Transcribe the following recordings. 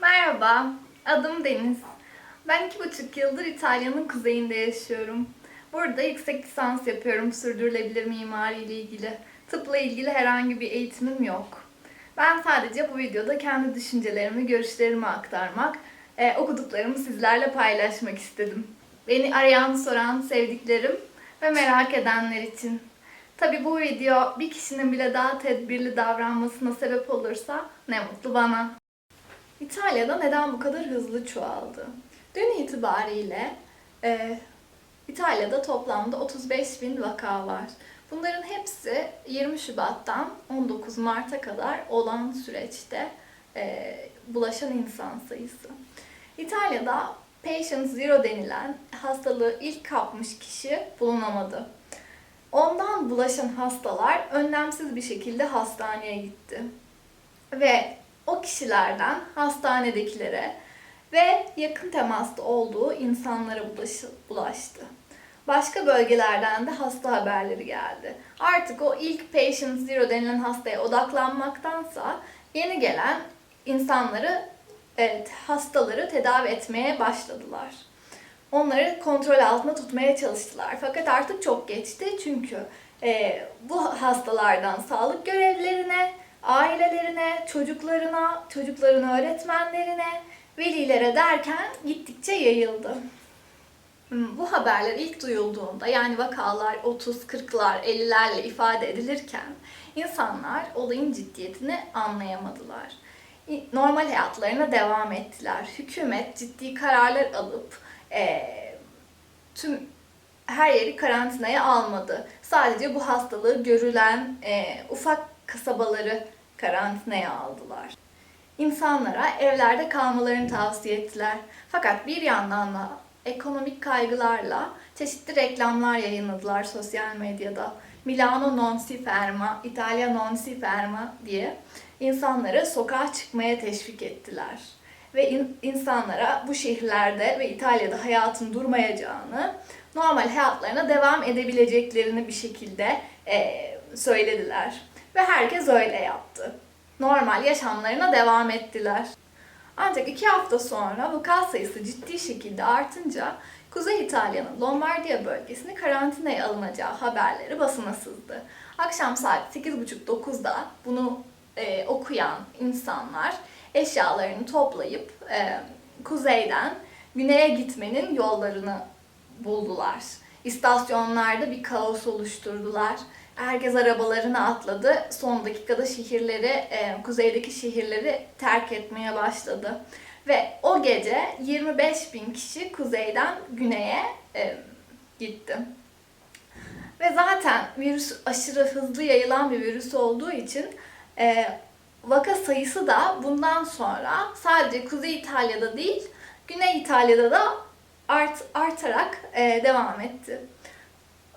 Merhaba, adım Deniz. Ben iki buçuk yıldır İtalya'nın kuzeyinde yaşıyorum. Burada yüksek lisans yapıyorum sürdürülebilir mimari ile ilgili. Tıpla ilgili herhangi bir eğitimim yok. Ben sadece bu videoda kendi düşüncelerimi, görüşlerimi aktarmak, e, okuduklarımı sizlerle paylaşmak istedim. Beni arayan, soran, sevdiklerim ve merak edenler için. Tabi bu video bir kişinin bile daha tedbirli davranmasına sebep olursa ne mutlu bana. İtalya'da neden bu kadar hızlı çoğaldı? Dün itibariyle e, İtalya'da toplamda 35 bin vaka var. Bunların hepsi 20 Şubat'tan 19 Mart'a kadar olan süreçte e, bulaşan insan sayısı. İtalya'da Patient Zero denilen hastalığı ilk kapmış kişi bulunamadı. Ondan bulaşan hastalar önlemsiz bir şekilde hastaneye gitti. Ve o kişilerden hastanedekilere ve yakın temasta olduğu insanlara bulaştı. Başka bölgelerden de hasta haberleri geldi. Artık o ilk patient zero denilen hastaya odaklanmaktansa yeni gelen insanları, evet, hastaları tedavi etmeye başladılar. Onları kontrol altında tutmaya çalıştılar. Fakat artık çok geçti çünkü e, bu hastalardan sağlık görevlilerine, ailelerine, çocuklarına, çocukların öğretmenlerine, velilere derken gittikçe yayıldı. Hmm, Bu haberler ilk duyulduğunda yani vakalar 30, 40'lar, 50'lerle ifade edilirken insanlar olayın ciddiyetini anlayamadılar. Normal hayatlarına devam ettiler. Hükümet ciddi kararlar alıp eee, tüm her yeri karantinaya almadı. Sadece bu hastalığı görülen eee, ufak kasabaları karantinaya aldılar. İnsanlara evlerde kalmalarını tavsiye ettiler. Fakat bir yandan da ekonomik kaygılarla çeşitli reklamlar yayınladılar sosyal medyada. Milano non si ferma, İtalya non si ferma diye insanları sokağa çıkmaya teşvik ettiler. Ve in- insanlara bu şehirlerde ve İtalya'da hayatın durmayacağını, normal hayatlarına devam edebileceklerini bir şekilde eee, söylediler. Ve herkes öyle yaptı. Normal yaşamlarına devam ettiler. Ancak iki hafta sonra vaka sayısı ciddi şekilde artınca Kuzey İtalya'nın Lombardiya bölgesine karantinaya alınacağı haberleri basına sızdı. Akşam saat 8.30-9'da bunu e, okuyan insanlar eşyalarını toplayıp e, kuzeyden güneye gitmenin yollarını buldular. İstasyonlarda bir kaos oluşturdular. Herkes arabalarına atladı. Son dakikada şehirleri, e, kuzeydeki şehirleri terk etmeye başladı. Ve o gece 25 bin kişi kuzeyden güneye e, gitti. Ve zaten virüs aşırı hızlı yayılan bir virüs olduğu için e, vaka sayısı da bundan sonra sadece Kuzey İtalya'da değil, Güney İtalya'da da art, artarak e, devam etti.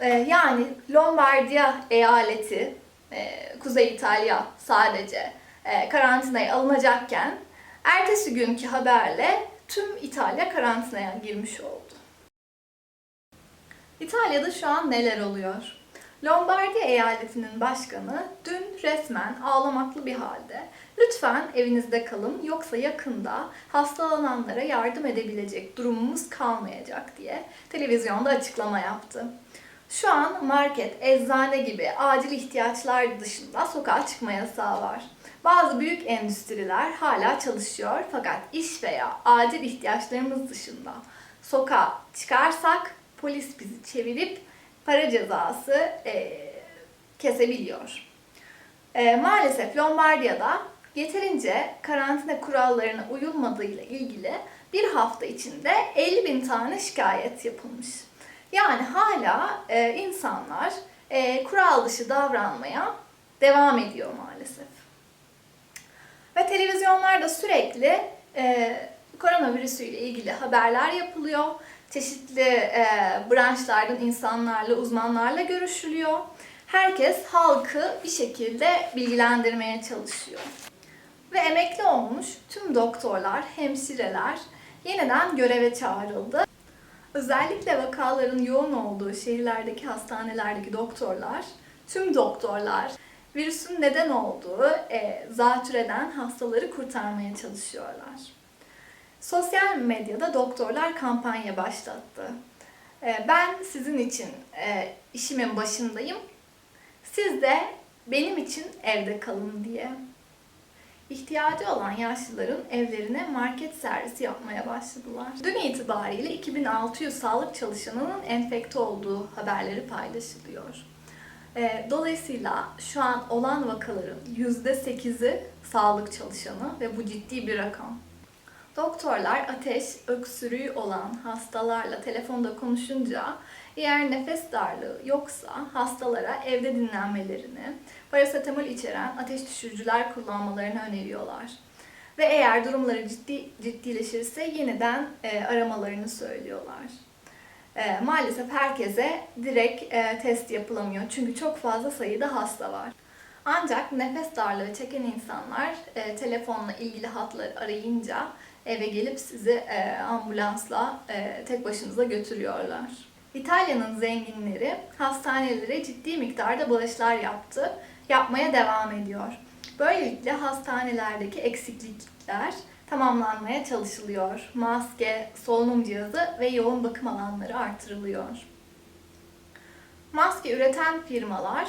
E, yani Lombardiya eyaleti, e, Kuzey İtalya sadece e, karantinaya alınacakken ertesi günkü haberle tüm İtalya karantinaya girmiş oldu. İtalya'da şu an neler oluyor? Lombardiya eyaletinin başkanı dün resmen ağlamaklı bir halde lütfen evinizde kalın yoksa yakında hastalananlara yardım edebilecek durumumuz kalmayacak diye televizyonda açıklama yaptı. Şu an market, eczane gibi acil ihtiyaçlar dışında sokağa çıkma yasağı var. Bazı büyük endüstriler hala çalışıyor fakat iş veya acil ihtiyaçlarımız dışında sokağa çıkarsak polis bizi çevirip para cezası e, kesebiliyor. E, maalesef Lombardiya'da yeterince karantina kurallarına uyulmadığıyla ilgili bir hafta içinde 50 bin tane şikayet yapılmış. Yani hala e, insanlar e, kural dışı davranmaya devam ediyor maalesef. Ve televizyonlarda sürekli e, koronavirüsüyle ilgili haberler yapılıyor. Çeşitli e, branşlardan insanlarla, uzmanlarla görüşülüyor. Herkes halkı bir şekilde bilgilendirmeye çalışıyor. Ve emekli olmuş tüm doktorlar, hemşireler yeniden göreve çağrıldı. Özellikle vakaların yoğun olduğu şehirlerdeki hastanelerdeki doktorlar, tüm doktorlar virüsün neden olduğu e, zatürreden hastaları kurtarmaya çalışıyorlar. Sosyal medyada doktorlar kampanya başlattı. Ee, Ben sizin için e, işimin başındayım. Siz de benim için evde kalın diye. İhtiyacı olan yaşlıların evlerine market servisi yapmaya başladılar. Dün itibariyle 2600 sağlık çalışanının enfekte olduğu haberleri paylaşılıyor. Ee, Dolayısıyla şu an olan vakaların %8'i sağlık çalışanı ve bu ciddi bir rakam. Doktorlar ateş, öksürüğü olan hastalarla telefonda konuşunca eğer nefes darlığı yoksa hastalara evde dinlenmelerini, parasetamol içeren ateş düşürücüler kullanmalarını öneriyorlar. Ve eğer durumları ciddi ciddileşirse yeniden e, aramalarını söylüyorlar. E, maalesef herkese direkt e, test yapılamıyor çünkü çok fazla sayıda hasta var. Ancak nefes darlığı çeken insanlar e, telefonla ilgili hatları arayınca eve gelip sizi e, ambulansla e, tek başınıza götürüyorlar. İtalya'nın zenginleri hastanelere ciddi miktarda bağışlar yaptı, yapmaya devam ediyor. Böylelikle hastanelerdeki eksiklikler tamamlanmaya çalışılıyor. Maske, solunum cihazı ve yoğun bakım alanları artırılıyor. Maske üreten firmalar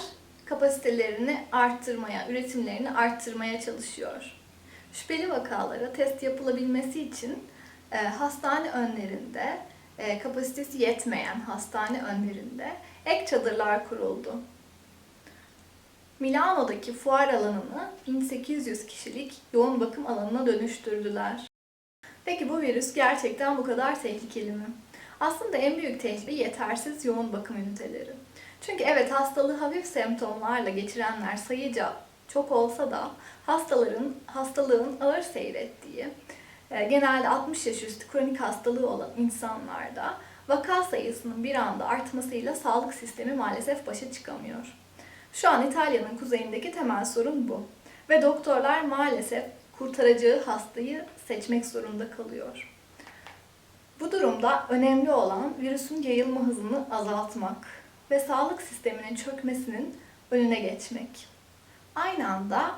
kapasitelerini arttırmaya, üretimlerini arttırmaya çalışıyor. Şüpheli vakalara test yapılabilmesi için e, hastane önlerinde, e, kapasitesi yetmeyen hastane önlerinde ek çadırlar kuruldu. Milano'daki fuar alanını 1800 kişilik yoğun bakım alanına dönüştürdüler. Peki bu virüs gerçekten bu kadar tehlikeli mi? Aslında en büyük tehlike yetersiz yoğun bakım üniteleri. Çünkü evet hastalığı hafif semptomlarla geçirenler sayıca çok olsa da hastaların hastalığın ağır seyrettiği, e, genelde 60 yaş üstü kronik hastalığı olan insanlarda vaka sayısının bir anda artmasıyla sağlık sistemi maalesef başa çıkamıyor. Şu an İtalya'nın kuzeyindeki temel sorun bu. Ve doktorlar maalesef kurtaracağı hastayı seçmek zorunda kalıyor. Bu durumda önemli olan virüsün yayılma hızını azaltmak ve sağlık sisteminin çökmesinin önüne geçmek. Aynı anda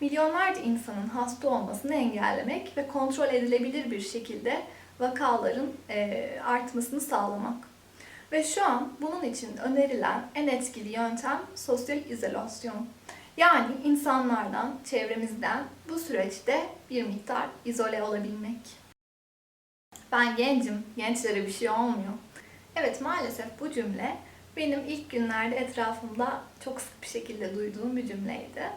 milyonlarca insanın hasta olmasını engellemek ve kontrol edilebilir bir şekilde vakaların e, artmasını sağlamak. Ve şu an bunun için önerilen en etkili yöntem sosyal izolasyon. Yani insanlardan, çevremizden bu süreçte bir miktar izole olabilmek. Ben gencim, gençlere bir şey olmuyor. Evet maalesef bu cümle benim ilk günlerde etrafımda çok sık bir şekilde duyduğum bir cümleydi.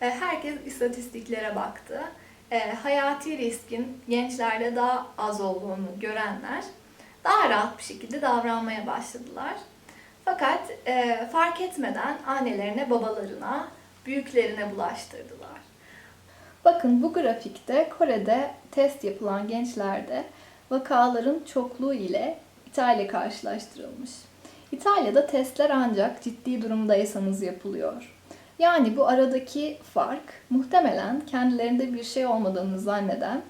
E, Herkes istatistiklere baktı. E, Hayati riskin gençlerde daha az olduğunu görenler daha rahat bir şekilde davranmaya başladılar. Fakat e, fark etmeden annelerine, babalarına, büyüklerine bulaştırdılar. Bakın bu grafikte Kore'de test yapılan gençlerde vakaların çokluğu ile İtalya karşılaştırılmış. İtalya'da testler ancak ciddi durumdaysanız yapılıyor. Yani bu aradaki fark muhtemelen kendilerinde bir şey olmadığını zanneden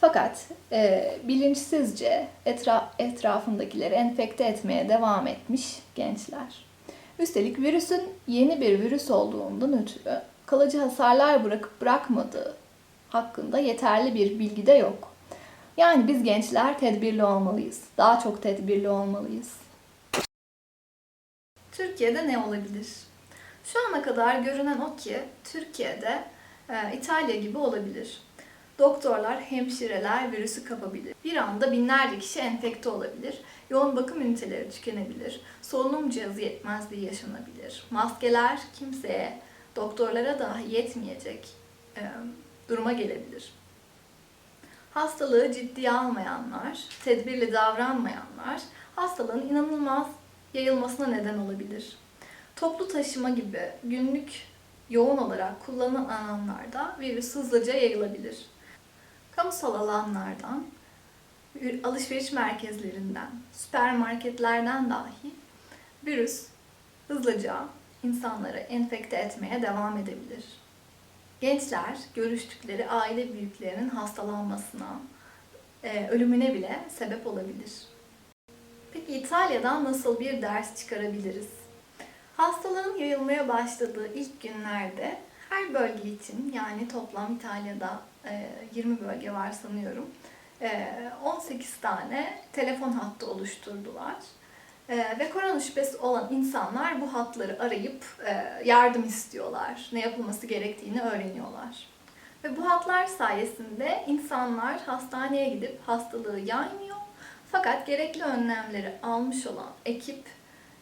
fakat e, bilinçsizce etra etrafındakileri enfekte etmeye devam etmiş gençler. Üstelik virüsün yeni bir virüs olduğundan ötürü kalıcı hasarlar bırakıp bırakmadığı hakkında yeterli bir bilgi de yok. Yani biz gençler tedbirli olmalıyız. Daha çok tedbirli olmalıyız. Türkiye'de ne olabilir? Şu ana kadar görünen o ki Türkiye'de e, İtalya gibi olabilir. Doktorlar, hemşireler virüsü kapabilir. Bir anda binlerce kişi enfekte olabilir. Yoğun bakım üniteleri tükenebilir. Solunum cihazı yetmezliği yaşanabilir. Maskeler kimseye, doktorlara dahi yetmeyecek e, duruma gelebilir. Hastalığı ciddiye almayanlar, tedbirli davranmayanlar hastalığın inanılmaz yayılmasına neden olabilir. Toplu taşıma gibi günlük yoğun olarak kullanılan alanlarda virüs hızlıca yayılabilir. Kamusal alanlardan, alışveriş merkezlerinden, süpermarketlerden dahi virüs hızlıca insanları enfekte etmeye devam edebilir. Gençler görüştükleri aile büyüklerinin hastalanmasına, e, ölümüne bile sebep olabilir. Peki İtalya'dan nasıl bir ders çıkarabiliriz? Hastalığın yayılmaya başladığı ilk günlerde her bölge için yani toplam İtalya'da 20 bölge var sanıyorum. e, 18 tane telefon hattı oluşturdular. E, Ve korona şüphesi olan insanlar bu hatları arayıp e, yardım istiyorlar. Ne yapılması gerektiğini öğreniyorlar. Ve bu hatlar sayesinde insanlar hastaneye gidip hastalığı yaymıyor. Fakat gerekli önlemleri almış olan ekip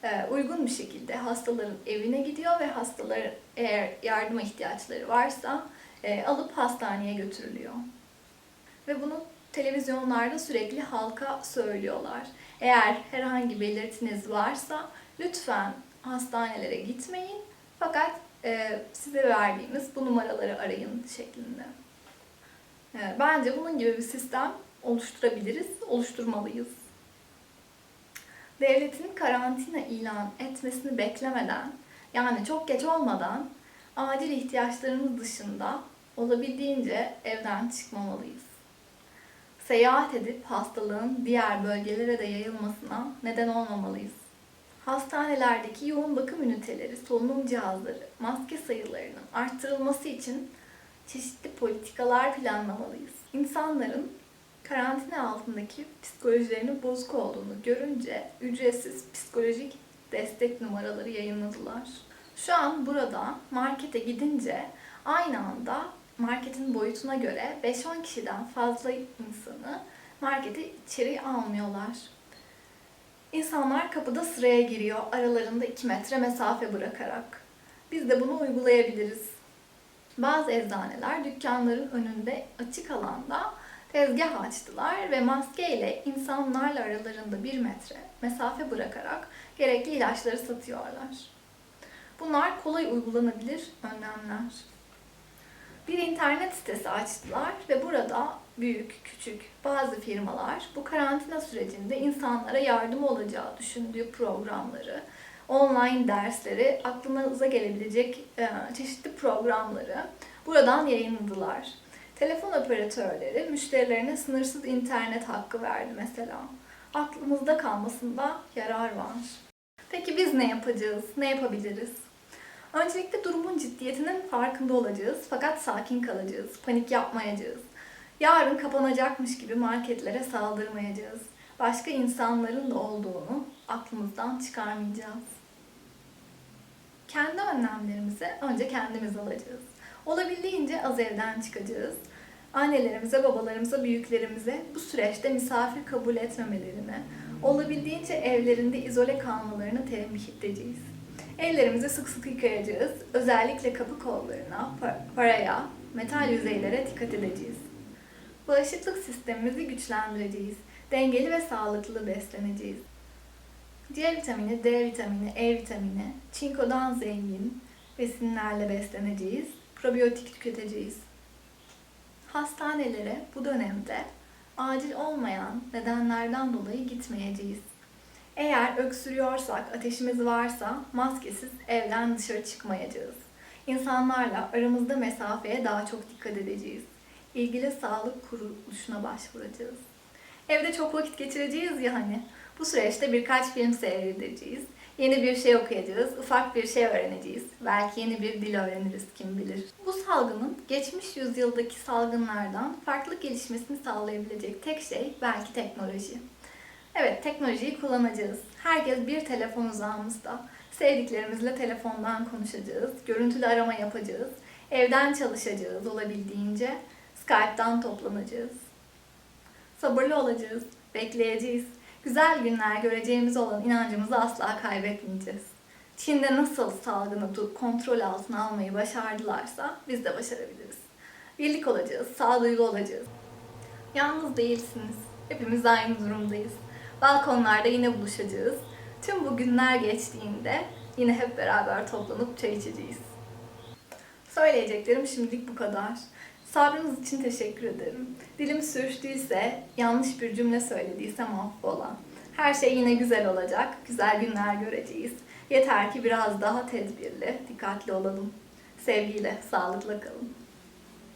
e, uygun bir şekilde hastaların evine gidiyor ve hastaların eğer yardıma ihtiyaçları varsa e, alıp hastaneye götürülüyor. Ve bunu televizyonlarda sürekli halka söylüyorlar. Eğer herhangi belirtiniz varsa lütfen hastanelere gitmeyin fakat e, size verdiğimiz bu numaraları arayın şeklinde. Bence bunun gibi bir sistem oluşturabiliriz, oluşturmalıyız. Devletin karantina ilan etmesini beklemeden, yani çok geç olmadan acil ihtiyaçlarımız dışında olabildiğince evden çıkmamalıyız. Seyahat edip hastalığın diğer bölgelere de yayılmasına neden olmamalıyız. Hastanelerdeki yoğun bakım üniteleri, solunum cihazları, maske sayılarının arttırılması için çeşitli politikalar planlamalıyız. İnsanların karantina altındaki psikolojilerinin bozuk olduğunu görünce ücretsiz psikolojik destek numaraları yayınladılar. Şu an burada markete gidince aynı anda marketin boyutuna göre 5-10 kişiden fazla insanı markete içeri almıyorlar. İnsanlar kapıda sıraya giriyor aralarında 2 metre mesafe bırakarak. Biz de bunu uygulayabiliriz. Bazı eczaneler dükkanların önünde açık alanda tezgah açtılar ve maskeyle insanlarla aralarında 1 metre mesafe bırakarak gerekli ilaçları satıyorlar. Bunlar kolay uygulanabilir önlemler. Bir internet sitesi açtılar ve burada büyük, küçük bazı firmalar bu karantina sürecinde insanlara yardım olacağı düşündüğü programları, online dersleri, aklınıza gelebilecek çeşitli programları buradan yayınladılar. Telefon operatörleri müşterilerine sınırsız internet hakkı verdi mesela. Aklımızda kalmasında yarar var. Peki biz ne yapacağız? Ne yapabiliriz? Öncelikle durumun ciddiyetinin farkında olacağız fakat sakin kalacağız, panik yapmayacağız. Yarın kapanacakmış gibi marketlere saldırmayacağız. Başka insanların da olduğunu aklımızdan çıkarmayacağız. Kendi önlemlerimizi önce kendimiz alacağız. Olabildiğince az evden çıkacağız. Annelerimize, babalarımıza, büyüklerimize bu süreçte misafir kabul etmemelerini, olabildiğince evlerinde izole kalmalarını tembih edeceğiz. Ellerimizi sık sık yıkayacağız. Özellikle kapı kollarına, paraya, metal yüzeylere dikkat edeceğiz. Bağışıklık sistemimizi güçlendireceğiz. Dengeli ve sağlıklı besleneceğiz. C vitamini, D vitamini, E vitamini, çinkodan zengin besinlerle besleneceğiz. Probiyotik tüketeceğiz. Hastanelere bu dönemde acil olmayan nedenlerden dolayı gitmeyeceğiz. Eğer öksürüyorsak, ateşimiz varsa maskesiz evden dışarı çıkmayacağız. İnsanlarla aramızda mesafeye daha çok dikkat edeceğiz. İlgili sağlık kuruluşuna başvuracağız. Evde çok vakit geçireceğiz ya hani. Bu süreçte birkaç film seyredeceğiz. Yeni bir şey okuyacağız, ufak bir şey öğreneceğiz. Belki yeni bir dil öğreniriz kim bilir. Bu salgının geçmiş yüzyıldaki salgınlardan farklı gelişmesini sağlayabilecek tek şey belki teknoloji. Evet, teknolojiyi kullanacağız. Herkes bir telefon uzağımızda. Sevdiklerimizle telefondan konuşacağız. Görüntülü arama yapacağız. Evden çalışacağız olabildiğince. Skype'dan toplanacağız. Sabırlı olacağız. Bekleyeceğiz. Güzel günler göreceğimiz olan inancımızı asla kaybetmeyeceğiz. Çin'de nasıl salgını kontrol altına almayı başardılarsa biz de başarabiliriz. Birlik olacağız, sağduyulu olacağız. Yalnız değilsiniz. Hepimiz aynı durumdayız. Balkonlarda yine buluşacağız. Tüm bu günler geçtiğinde yine hep beraber toplanıp çay içeceğiz. Söyleyeceklerim şimdilik bu kadar. Sabrınız için teşekkür ederim. Dilim sürçtüyse, yanlış bir cümle söylediysem affola. Her şey yine güzel olacak, güzel günler göreceğiz. Yeter ki biraz daha tedbirli, dikkatli olalım. Sevgiyle, sağlıkla kalın.